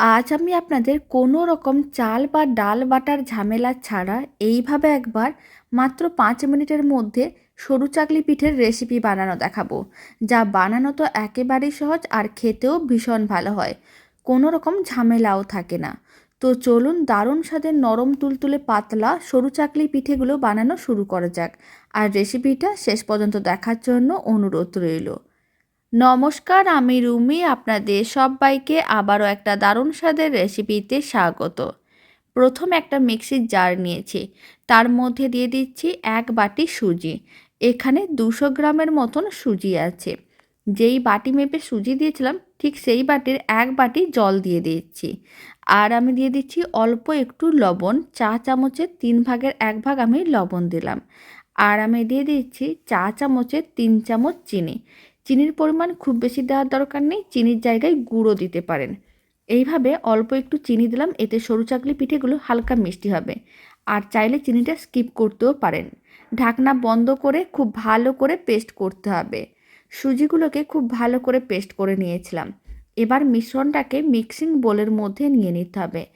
আজ আমি আপনাদের কোনো রকম চাল বা ডাল বাটার ঝামেলা ছাড়া এইভাবে একবার মাত্র পাঁচ মিনিটের মধ্যে সরু চাকলি পিঠের রেসিপি বানানো দেখাবো, যা বানানো তো একেবারেই সহজ আর খেতেও ভীষণ ভালো হয়। কোনো রকম ঝামেলাও থাকে না। তো চলুন দারুণ স্বাদের নরম তুলতুলে পাতলা সরু চাকলি পিঠেগুলো বানানো শুরু করা যাক। আর রেসিপিটা শেষ পর্যন্ত দেখার জন্য অনুরোধ রইল। নমস্কার, আমি রুমি, আপনাদের সবাইকে আবারও একটা দারুণ স্বাদের রেসিপিতে স্বাগত। প্রথম একটা মিক্সির জার নিয়েছি, তার মধ্যে দিয়ে দিচ্ছি এক বাটি সুজি। এখানে দুশো গ্রামের মতন সুজি আছে। যেই বাটি মেপে সুজি দিয়েছিলাম, ঠিক সেই বাটির এক বাটি জল দিয়ে দিচ্ছি। আর আমি দিয়ে দিচ্ছি অল্প একটু লবণ, চা চামচের তিন ভাগের এক ভাগ আমি লবণ দিলাম। আর আমি দিয়ে দিচ্ছি চা চামচের তিন চামচ চিনি। চিনির পরিমাণ খুব বেশি দেওয়ার দরকার নেই, চিনির জায়গায় গুঁড়ো দিতে পারেন। এইভাবে অল্প একটু চিনি দিলাম, এতে সরু চাকলি পিঠেগুলো হালকা মিষ্টি হবে। আর চাইলে চিনিটা স্কিপ করতেও পারেন। ঢাকনা বন্ধ করে খুব ভালো করে পেস্ট করতে হবে। সুজিগুলোকে খুব ভালো করে পেস্ট করে নিয়েছিলাম। এবার মিশ্রণটাকে মিক্সিং বোলের মধ্যে নিয়ে নিতে হবে।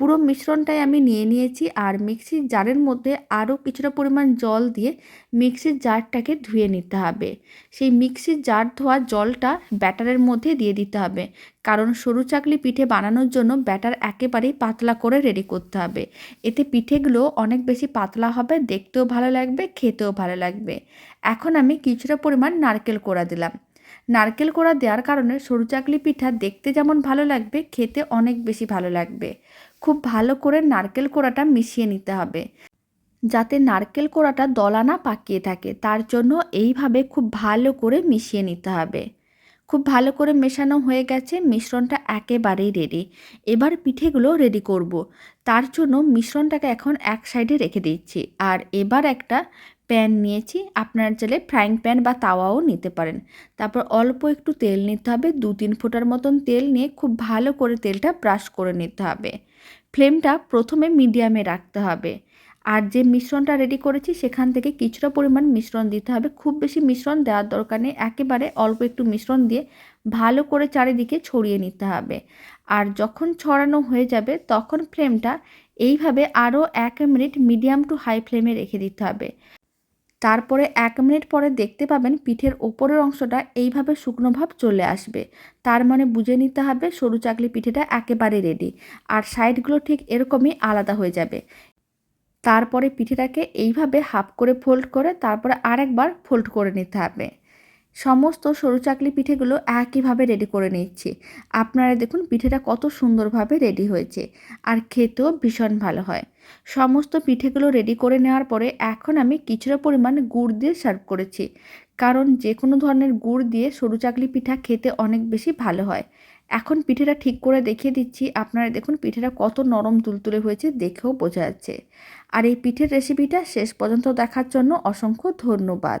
পুরো মিশ্রণটাই আমি নিয়ে নিয়েছি আর মিক্সির জারের মধ্যে আরও কিছুটা পরিমাণ জল দিয়ে মিক্সির জারটাকে ধুয়ে নিতে হবে। সেই মিক্সির জার ধোয়া জলটা ব্যাটারের মধ্যে দিয়ে দিতে হবে। কারণ সরু চাকলি পিঠে বানানোর জন্য ব্যাটার একেবারেই পাতলা করে রেডি করতে হবে। এতে পিঠেগুলো অনেক বেশি পাতলা হবে, দেখতেও ভালো লাগবে, খেতেও ভালো লাগবে। এখন আমি কিছুটা পরিমাণ নারকেল কোড়া দিলাম। নারকেল কোড়া দেওয়ার কারণে সরু চাকলি পিঠা দেখতে যেমন ভালো লাগবে, খেতে অনেক বেশি ভালো লাগবে। খুব ভালো করে নারকেল কোড়াটা মিশিয়ে নিতে হবে। যাতে নারকেল কোড়াটা দলা না পাকিয়ে থাকে, তার জন্য এইভাবে খুব ভালো করে মিশিয়ে নিতে হবে। খুব ভালো করে মেশানো হয়ে গেছে, মিশ্রণটা একেবারেই রেডি এবার পিঠেগুলো রেডি করব। তার জন্য মিশ্রণটাকে এখন এক সাইডে রেখে দিচ্ছি। আর এবার একটা প্যান নিয়েছি, আপনারা চাইলে ফ্রাইং প্যান বা তাওয়াও নিতে পারেন। তারপর অল্প একটু তেল নিতে হবে দু তিন ফোঁটার মতন তেল নিয়ে খুব ভালো করে তেলটা ব্রাশ করে নিতে হবে। ফ্লেমটা প্রথমে মিডিয়ামে রাখতে হবে। আর যে মিশ্রণটা রেডি করেছি, সেখান থেকে কিছুটা পরিমাণ মিশ্রণ দিতে হবে। খুব বেশি মিশ্রণ দেওয়ার দরকার নেই, একেবারে অল্প একটু মিশ্রণ দিয়ে ভালো করে চারিদিকে ছড়িয়ে নিতে হবে। আর যখন ছড়ানো হয়ে যাবে, তখন ফ্লেমটা এইভাবে আরও এক মিনিট মিডিয়াম টু হাই ফ্লেমে রেখে দিতে হবে। তারপরে এক মিনিট পরে দেখতে পাবেন পিঠের ওপরের অংশটা এইভাবে শুকনো ভাব চলে আসবে। তার মানে বুঝে নিতে হবে সরু চাকলি পিঠেটা একেবারে রেডি আর সাইডগুলো ঠিক এরকমই আলাদা হয়ে যাবে। তারপরে পিঠেটাকে এইভাবে হাফ করে ফোল্ড করে তারপরে আরেকবার ফোল্ড করে নিতে হবে। সমস্ত সরু চাকলি পিঠেগুলো একইভাবে রেডি করে নিচ্ছি। আপনারা দেখুন পিঠেটা কত সুন্দরভাবে রেডি হয়েছে আর খেতেও ভীষণ ভালো হয়। সমস্ত পিঠেগুলো রেডি করে নেওয়ার পরে এখন আমি কিছুটা পরিমাণ গুড় দিয়ে সার্ভ করেছি। কারণ যে কোনো ধরনের গুড় দিয়ে সরু চাকলি পিঠা খেতে অনেক বেশি ভালো হয়। এখন পিঠেটা ঠিক করে দেখিয়ে দিচ্ছি। আপনারা দেখুন পিঠেটা কত নরম তুলতুলে হয়েছে দেখেও বোঝা যাচ্ছে। আর এই পিঠের রেসিপিটা শেষ পর্যন্ত দেখার জন্য অসংখ্য ধন্যবাদ।